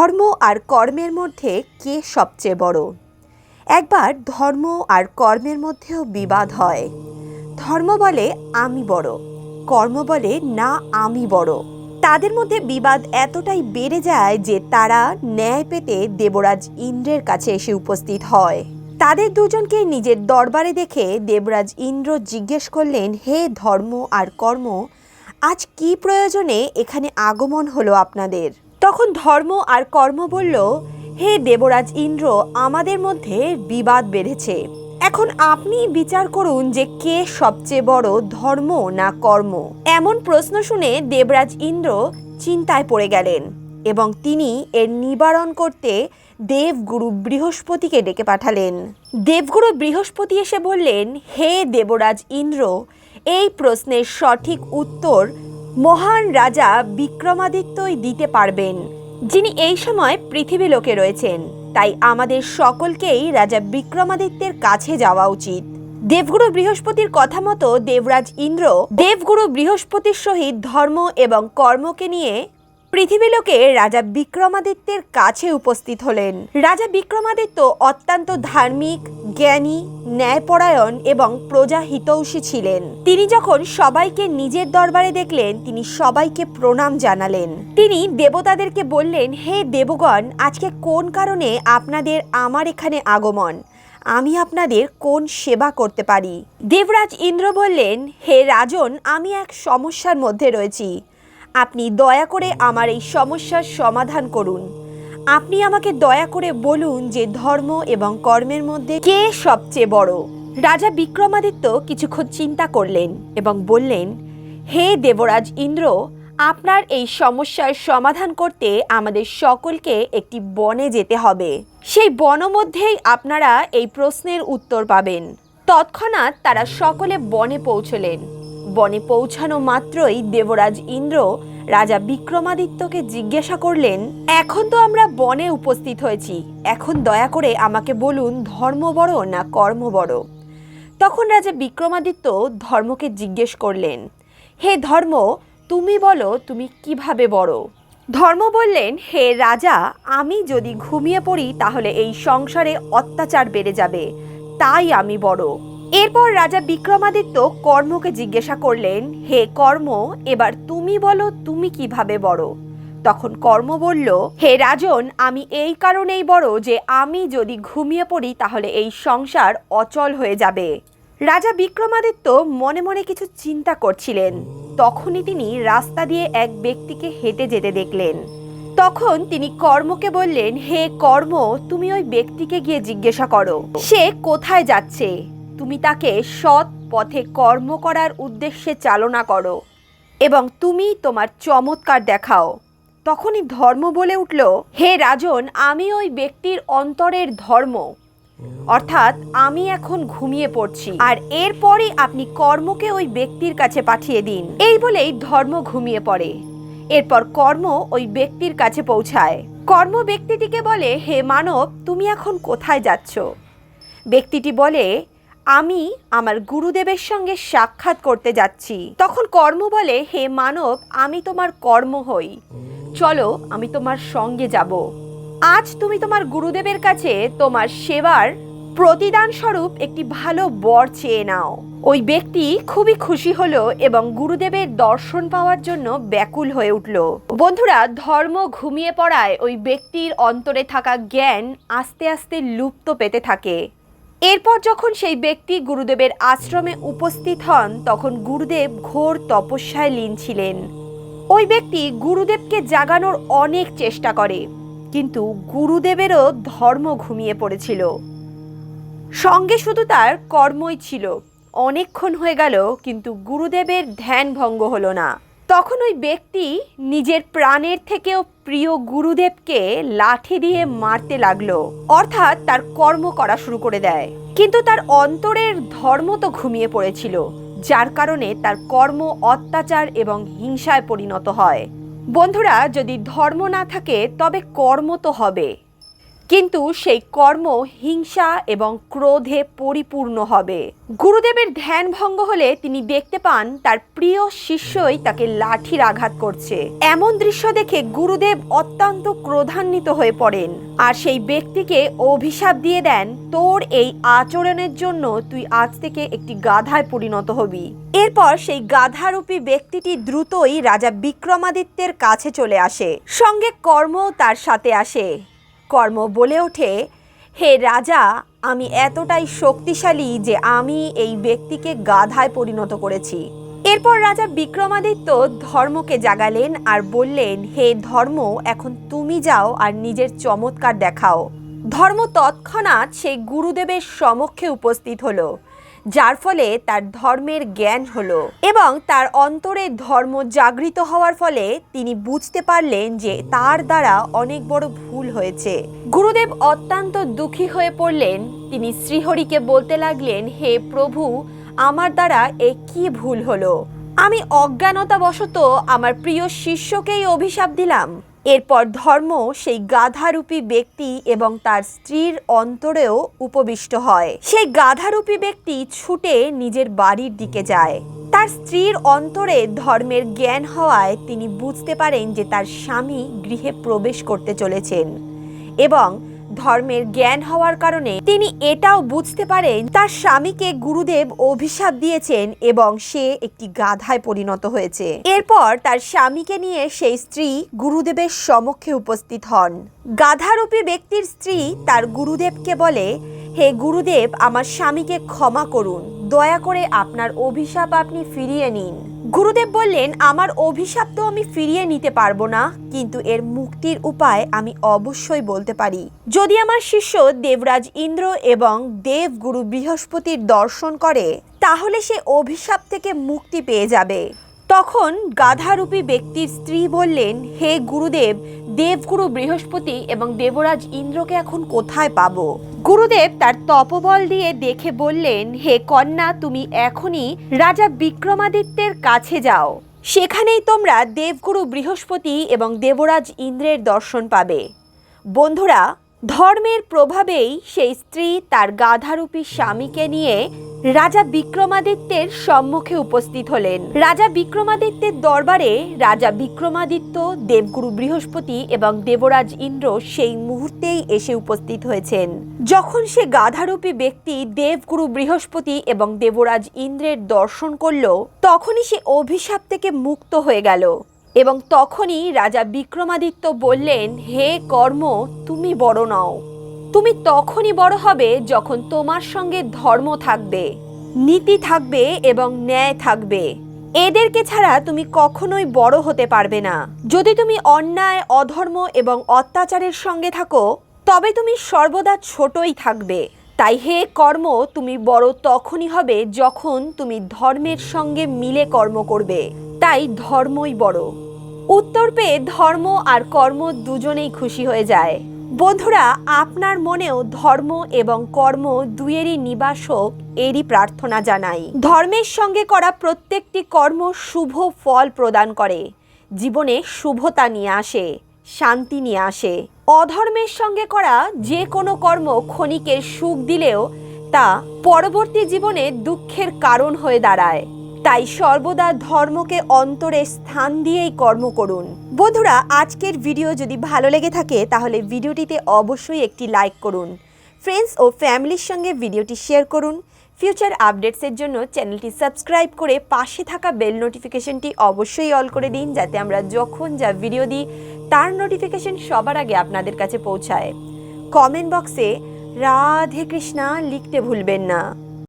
ধর্ম আর কর্মের মধ্যে কে সবচেয়ে বড়? একবার ধর্ম আর কর্মের মধ্যেও বিবাদ হয়। ধর্ম বলে আমি বড়, কর্ম বলে না আমি বড়। তাদের মধ্যে বিবাদ এতটাই বেড়ে যায় যে তারা ন্যায় পেতে দেবরাজ ইন্দ্রের কাছে এসে উপস্থিত হয়। তাদের দুজনকে নিজের দরবারে দেখে দেবরাজ ইন্দ্র জিজ্ঞেস করলেন, হে ধর্ম আর কর্ম, আজ কি প্রয়োজনে এখানে আগমন হলো আপনাদের? তখন ধর্ম আর কর্ম বলল, হে দেবরাজ ইন্দ্র, আমাদের মধ্যে বিবাদ বেড়েছে এখন আপনি বিচার করুন যে কে সবচেয়ে বড় ধর্ম না কর্ম। এমন প্রশ্ন শুনে দেবরাজ ইন্দ্র চিন্তায় পড়ে গেলেন এবং তিনি এর নিবারণ করতে দেবগুরু বৃহস্পতিকে ডেকে পাঠালেন। দেবগুরু বৃহস্পতি এসে বললেন, হে দেবরাজ ইন্দ্র, এই প্রশ্নের সঠিক উত্তর মহান রাজা বিক্রমাদিত্যই দিতে পারবেন, যিনি এই সময় পৃথিবী লোকে রয়েছেন। তাই আমাদের সকলকেই রাজা বিক্রমাদিত্যের কাছে যাওয়া উচিত। দেবগুরু বৃহস্পতির কথা মতো দেবরাজ ইন্দ্র দেবগুরু বৃহস্পতির সহিত ধর্ম এবং কর্মকে নিয়ে পৃথিবী লোকে রাজা বিক্রমাদিত্যের কাছে উপস্থিত হলেন। রাজা বিক্রমাদিত্য অত্যন্ত ধার্মিক, জ্ঞানী, ন্যায়পরায়ণ এবং প্রজা হিতৌষী ছিলেন। তিনি যখন সবাইকে নিজের দরবারে দেখলেন, তিনি সবাইকে প্রণাম জানালেন। তিনি দেবতাদেরকে বললেন, হে দেবগণ, আজকে কোন কারণে আপনাদের আমার এখানে আগমন? আমি আপনাদের কোন সেবা করতে পারি? দেবরাজ ইন্দ্র বললেন, হে রাজন, আমি এক সমস্যার মধ্যে রয়েছি। আপনি দয়া করে আমার এই সমস্যার সমাধান করুন। আপনি আমাকে দয়া করে বলুন যে ধর্ম এবং কর্মের মধ্যে কে সবচেয়ে বড়। রাজা বিক্রমাদিত্য কিছুক্ষণ চিন্তা করলেন এবং বললেন, হে দেবরাজ ইন্দ্র, আপনার এই সমস্যার সমাধান করতে আমাদের সকলকে একটি বনে যেতে হবে। সেই বন মধ্যেই আপনারা এই প্রশ্নের উত্তর পাবেন। তৎক্ষণাৎ তারা সকলে বনে পৌঁছলেন। বনে পৌঁছানো মাত্রই দেবরাজ ইন্দ্র রাজা বিক্রমাদিত্যকে জিজ্ঞাসা করলেন, এখন তো আমরা বনে উপস্থিত হয়েছি। এখন দয়া করে আমাকে বলুন, ধর্ম বড় না কর্ম বড়? তখন রাজা বিক্রমাদিত্য ধর্মকে জিজ্ঞেস করলেন, হে ধর্ম, তুমি বলো, তুমি কীভাবে বড়? ধর্ম বললেন, হে রাজা, আমি যদি ঘুমিয়ে পড়ি, তাহলে এই সংসারে অত্যাচার বেড়ে যাবে। তাই আমি বড়। এরপর রাজা বিক্রমাদিত্য কর্মকে জিজ্ঞাসা করলেন, হে কর্ম, এবার তুমি বলো, তুমি কীভাবে বড়? তখন কর্ম বলল, হে রাজন, আমি এই কারণেই বড় যে আমি যদি ঘুমিয়ে পড়ি তাহলে এই সংসার অচল হয়ে যাবে। রাজা বিক্রমাদিত্য মনে মনে কিছু চিন্তা করছিলেন। তখনই তিনি রাস্তা দিয়ে এক ব্যক্তিকে হেঁটে যেতে দেখলেন। তখন তিনি কর্মকে বললেন, হে কর্ম, তুমি ওই ব্যক্তিকে গিয়ে জিজ্ঞাসা করো। সে কোথায় যাচ্ছে? তুমি তাকে সৎ পথে কর্ম করার উদ্দেশ্যে চালনা করো এবং তুমি তোমার চমৎকার দেখাও। তখনই ধর্ম বলে উঠল, হে রাজন, আমি ওই ব্যক্তির অন্তরের ধর্ম। অর্থাৎ আমি এখন ঘুমিয়ে পড়ছি। আর এরপরই আপনি কর্মকে ওই ব্যক্তির কাছে পাঠিয়ে দিন। এই বলেই ধর্ম ঘুমিয়ে পড়ে। এরপর কর্ম ওই ব্যক্তির কাছে পৌঁছায়। কর্ম ব্যক্তিটিকে বলে, হে মানব, তুমি এখন কোথায় যাচ্ছ? ব্যক্তিটি বলে আমি আমার গুরুদেবের সঙ্গে সাক্ষাৎ করতে যাচ্ছি। তখন কর্ম বলে, হে মানব, আমি তোমার কর্ম হই। চলো, আমি তোমার সঙ্গে যাব। আজ তুমি তোমার গুরুদেবের কাছে তোমার সেবার প্রতিদান স্বরূপ একটি ভালো বর চেয়ে নাও। ওই ব্যক্তি খুবই খুশি হলো এবং গুরুদেবের দর্শন পাওয়ার জন্য ব্যাকুল হয়ে উঠল। বন্ধুরা, ধর্ম ঘুমিয়ে পড়ায় ওই ব্যক্তির অন্তরে থাকা জ্ঞান আস্তে আস্তে লুপ্ত পেতে থাকে। এরপর যখন সেই ব্যক্তি গুরুদেবের আশ্রমে উপস্থিত হন, তখন গুরুদেব ঘোর তপস্যায় লীন ছিলেন। ওই ব্যক্তি গুরুদেবকে জাগানোর অনেক চেষ্টা করে, কিন্তু গুরুদেবেরও ধর্ম ঘুমিয়ে পড়েছিল। সঙ্গে শুধু তার কর্মই ছিল, অনেকক্ষণ হয়ে গেল, কিন্তু গুরুদেবের ধ্যান ভঙ্গ হলো না। তখন ওই ব্যক্তি নিজের প্রাণের থেকেও প্রিয় গুরুদেবকে লাঠি দিয়ে মারতে লাগল। অর্থাৎ তার কর্ম করা শুরু করে দেয়। কিন্তু তার অন্তরের ধর্ম তো ঘুমিয়ে পড়েছিল, যার কারণে তার কর্ম অত্যাচার এবং হিংসায় পরিণত হয়। বন্ধুরা, যদি ধর্ম না থাকে, তবে কর্ম তো হবে। কিন্তু সেই কর্ম হিংসা এবং ক্রোধে পরিপূর্ণ হবে। গুরুদেবের ধ্যান ভঙ্গ হলে তিনি দেখতে পান তার প্রিয় শিষ্যই তাকে লাঠির আঘাত করছে। এমন দৃশ্য দেখে গুরুদেব অত্যন্ত ক্রোধান্বিত হয়ে পড়েন। আর সেই ব্যক্তিকে অভিশাপ দিয়ে দেন, তোর এই আচরণের জন্য তুই আজ থেকে একটি গাধায় পরিণত হবি। এরপর সেই গাধারূপী ব্যক্তিটি দ্রুতই রাজা বিক্রমাদিত্যের কাছে চলে আসে। সঙ্গে কর্ম তার সাথে আসে। কর্ম বলে ওঠে, হে রাজা, আমি এতটাই শক্তিশালী যে আমি এই ব্যক্তিকে গাধায় পরিণত করেছি। এরপর রাজা বিক্রমাদিত্য ধর্মকে জাগালেন আর বললেন, হে ধর্ম, এখন তুমি যাও আর নিজের চমৎকার দেখাও। ধর্ম তৎক্ষণাৎ সেই গুরুদেবের সমক্ষে উপস্থিত হলো। যার ফলে তার ধর্মের জ্ঞান হলো এবং তার অন্তরে ধর্ম জাগৃত হওয়ার ফলে তিনি বুঝতে পারলেন যে তার দ্বারা অনেক বড় ভুল হয়েছে। গুরুদেব অত্যন্ত দুঃখী হয়ে পড়লেন। তিনি শ্রীহরিকে বলতে লাগলেন, হে প্রভু, আমার দ্বারা এ কি ভুল হলো? আমি অজ্ঞানতাবশত আমার প্রিয় শিষ্যকেই অভিশাপ দিলাম। এরপর ধর্ম সেই গাধারূপী ব্যক্তি এবং তার স্ত্রীর অন্তরেও উপবিষ্ট হয়। সেই গাধারূপী ব্যক্তি ছুটে নিজের বাড়ির দিকে যায়। তার স্ত্রীর অন্তরে ধর্মের জ্ঞান হওয়ায় তিনি বুঝতে পারেন যে তার স্বামী গৃহে প্রবেশ করতে চলেছেন এবং ধর্মের জ্ঞান হওয়ার কারণে তিনি এটাও বুঝতে পারেন তার স্বামীকে গুরুদেব অভিশাপ দিয়েছেন এবং সে একটি গাধায় পরিণত হয়েছে। এরপর তার স্বামীকে নিয়ে সেই স্ত্রী গুরুদেবের সমক্ষে উপস্থিত হন। গাধারূপী ব্যক্তির স্ত্রী তার গুরুদেবকে বলে, হে গুরুদেব, আমার স্বামীকে ক্ষমা করুন। দয়া করে আপনার অভিশাপ আপনি ফিরিয়ে নিন। গুরুদেব বললেন, আমার অভিশাপ তো আমি ফিরিয়ে নিতে পারব না, কিন্তু এর মুক্তির উপায় আমি অবশ্যই বলতে পারি। যদি আমার শিষ্য দেবরাজ ইন্দ্র এবং দেবগুরু বৃহস্পতির দর্শন করে, তাহলে সে অভিশাপ থেকে মুক্তি পেয়ে যাবে। তখন গাধারূপী ব্যক্তির স্ত্রী বললেন, হে গুরুদেব দেবগুরু বৃহস্পতি এবং দেবরাজ ইন্দ্রকে এখন কোথায় পাবো? গুরুদেব তার তপবল দিয়ে দেখে বললেন, হে কন্যা, তুমি এখনই রাজা বিক্রমাদিত্যের কাছে যাও। সেখানেই তোমরা দেবগুরু বৃহস্পতি এবং দেবরাজ ইন্দ্রের দর্শন পাবে। বন্ধুরা, ধর্মের প্রভাবেই সেই স্ত্রী তার গাধারূপী স্বামীকে নিয়ে রাজা বিক্রমাদিত্যের সম্মুখে উপস্থিত হলেন। রাজা বিক্রমাদিত্যের দরবারে রাজা বিক্রমাদিত্য, দেবগুরু বৃহস্পতি এবং দেবরাজ ইন্দ্র সেই মুহূর্তেই এসে উপস্থিত হয়েছেন। যখন সে গাধারূপী ব্যক্তি দেবগুরু বৃহস্পতি এবং দেবরাজ ইন্দ্রের দর্শন করল, তখনই সে অভিশাপ থেকে মুক্ত হয়ে গেল এবং তখনই রাজা বিক্রমাদিত্য বললেন, হে কর্ম, তুমি বড় নও। তুমি তখনই বড় হবে যখন তোমার সঙ্গে ধর্ম থাকবে, নীতি থাকবে এবং ন্যায় থাকবে। এদেরকে ছাড়া তুমি কখনোই বড় হতে পারবে না। যদি তুমি অন্যায়, অধর্ম এবং অত্যাচারের সঙ্গে থাকো, তবে তুমি সর্বদা ছোটই থাকবে। তাই হে কর্ম, তুমি বড় তখনই হবে যখন তুমি ধর্মের সঙ্গে মিলে কর্ম করবে। তাই ধর্মই বড়। উত্তর পেয়ে ধর্ম আর কর্ম দুজনেই খুশি হয়ে যায়। বন্ধুরা, আপনার মনেও ধর্ম এবং কর্ম দুয়েরই নিবাস হোক এরই প্রার্থনা জানাই। ধর্মের সঙ্গে করা প্রত্যেকটি কর্ম শুভ ফল প্রদান করে। জীবনে শুভতা নিয়ে আসে, শান্তি নিয়ে আসে। অধর্মের সঙ্গে করা যে কোনো কর্ম ক্ষণিকের সুখ দিলেও তা পরবর্তী জীবনে দুঃখের কারণ হয়ে দাঁড়ায়। তাই সর্বদা ধর্মকে অন্তরে স্থান দিয়েই কর্ম করুন। বন্ধুরা, আজকের ভিডিও যদি ভালো লেগে থাকে, তাহলে ভিডিওটিতে অবশ্যই একটি লাইক করুন। ফ্রেন্ডস ও ফ্যামিলির সঙ্গে ভিডিওটি শেয়ার করুন। ফিউচার আপডেটসের জন্য চ্যানেলটি সাবস্ক্রাইব করে পাশে থাকা বেল নোটিফিকেশনটি অবশ্যই অল করে দিন, যাতে আমরা যখন যা ভিডিও দিই, তার নোটিফিকেশন সবার আগে আপনাদের কাছে পৌঁছায়। কমেন্ট বক্সে রাধে কৃষ্ণা লিখতে ভুলবেন না।